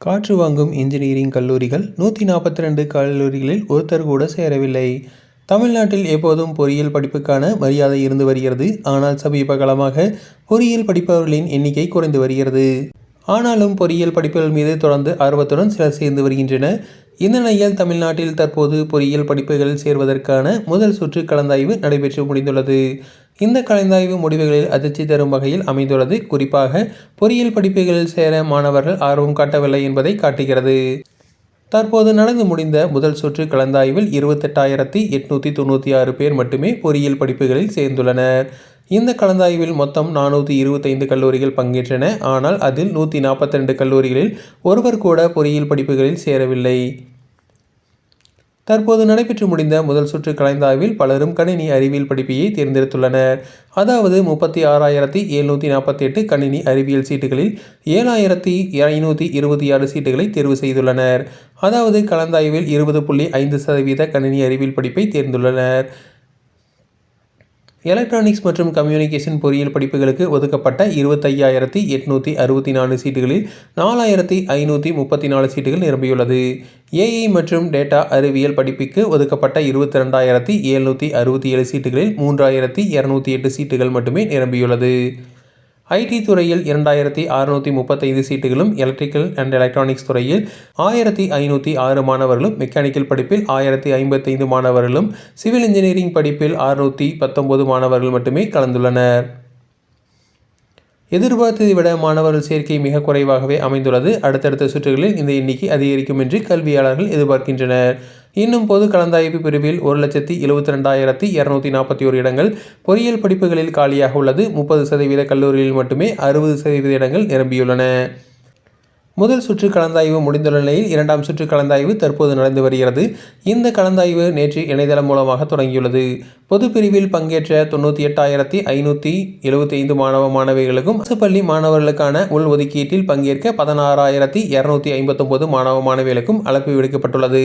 காற்று வாங்கும் இன்ஜினியரிங் கல்லூரிகள் நூற்றி நாற்பத்தி ரெண்டு கல்லூரிகளில் ஒருத்தர் கூட சேரவில்லை. தமிழ்நாட்டில் எப்போதும் பொறியியல் படிப்புக்கான மரியாதை இருந்து வருகிறது. ஆனால் சமீப காலமாக பொறியியல் படிப்பவர்களின் எண்ணிக்கை குறைந்து வருகிறது. ஆனாலும் பொறியியல் படிப்புகள் மீது தொடர்ந்து ஆர்வத்துடன் சிலர் சேர்ந்து வருகின்றனர். இந்த நிலையில் தமிழ்நாட்டில் தற்போது பொறியியல் படிப்புகளில் சேர்வதற்கான முதல் சுற்று கலந்தாய்வு நடைபெற்று முடிந்துள்ளது. இந்த கலந்தாய்வு முடிவுகளில் அதிர்ச்சி தரும் வகையில் அமைந்துள்ளது. குறிப்பாக பொறியியல் படிப்புகளில் சேர மாணவர்கள் ஆர்வம் காட்டவில்லை என்பதை காட்டுகிறது. தற்போது நடந்து முடிந்த முதல் சுற்று கலந்தாய்வில் இருபத்தெட்டாயிரத்தி எட்நூற்றி தொண்ணூற்றி ஆறு பேர் மட்டுமே பொறியியல் படிப்புகளில் சேர்ந்துள்ளனர். இந்த கலந்தாய்வில் மொத்தம் நானூற்றி இருபத்தைந்து கல்லூரிகள் பங்கேற்றன. ஆனால் அதில் நூற்றி நாற்பத்தி ரெண்டு கல்லூரிகளில் ஒருவர் கூட பொறியியல் படிப்புகளில் சேரவில்லை. தற்போது நடைபெற்று முடிந்த முதல் சுற்று கலந்தாய்வில் பலரும் கணினி அறிவியல் படிப்பையை தேர்ந்தெடுத்துள்ளனர். அதாவது முப்பத்தி ஆறாயிரத்தி எழுநூற்றி நாற்பத்தி எட்டு கணினி அறிவியல் சீட்டுகளில் ஏழாயிரத்தி ஐநூற்றி இருபத்தி ஆறு சீட்டுகளை தேர்வு செய்துள்ளனர். அதாவது கலந்தாய்வில் இருபது புள்ளி ஐந்து சதவீத கணினி அறிவியல் படிப்பை தேர்ந்துள்ளனர். எலக்ட்ரானிக்ஸ் மற்றும் கம்யூனிகேஷன் பொறியியல் படிப்புகளுக்கு ஒதுக்கப்பட்ட இருபத்தையாயிரத்தி எட்நூற்றி அறுபத்தி நாலு சீட்டுகளில் நாலாயிரத்தி ஐநூற்றி முப்பத்தி நாலு சீட்டுகள் நிரம்பியுள்ளது. ஏஐ மற்றும் டேட்டா அறிவியல் படிப்புக்கு ஒதுக்கப்பட்ட இருபத்தி ரெண்டாயிரத்தி எழுநூற்றி அறுபத்தி ஏழு சீட்டுகளில் மூன்றாயிரத்தி இரநூத்தி எட்டு சீட்டுகள் மட்டுமே நிரம்பியுள்ளது. ஐடி துறையில் இரண்டாயிரத்தி அறுநூற்றி முப்பத்தைந்து சீட்டுகளும் எலக்ட்ரிக்கல் அண்ட் எலக்ட்ரானிக்ஸ் துறையில் ஆயிரத்தி ஐநூற்றி ஆறு மாணவர்களும் மெக்கானிக்கல் படிப்பில் ஆயிரத்தி ஐம்பத்தைந்து மாணவர்களும் சிவில் இன்ஜினியரிங் படிப்பில் அறுநூற்றி பத்தொன்பது மாணவர்கள் மட்டுமே கலந்துள்ளனர். எதிர்பார்த்ததை விட மாணவர்கள் சேர்க்கை மிக குறைவாகவே அமைந்துள்ளது. அடுத்தடுத்த சுற்றுகளில் இந்த எண்ணிக்கை அதிகரிக்கும் என்று கல்வியாளர்கள் எதிர்பார்க்கின்றனர். இன்னும் பொது கலந்தாய்வு பிரிவில் ஒரு லட்சத்தி எழுபத்தி ரெண்டாயிரத்தி இரநூத்தி நாற்பத்தி ஒரு இடங்கள் பொறியியல் படிப்புகளில் காலியாக உள்ளது. முப்பது சதவீத கல்லூரியில் மட்டுமே அறுபது சதவீத இடங்கள் நிரம்பியுள்ளன. முதல் சுற்று கலந்தாய்வு முடிந்துள்ள நிலையில் இரண்டாம் சுற்று கலந்தாய்வு தற்போது நடந்து வருகிறது. இந்த கலந்தாய்வு நேற்று இணையதளம் மூலமாக தொடங்கியுள்ளது. பொது பிரிவில் பங்கேற்ற தொண்ணூற்றி எட்டாயிரத்தி ஐநூற்றி எழுபத்தி ஐந்து மாணவ மாணவிகளுக்கும் அரசு பள்ளி மாணவர்களுக்கான உள் ஒதுக்கீட்டில் பங்கேற்க பதினாறாயிரத்தி இரநூத்தி ஐம்பத்தொம்பது மாணவ மாணவிகளுக்கும் அழைப்பு விடுக்கப்பட்டுள்ளது.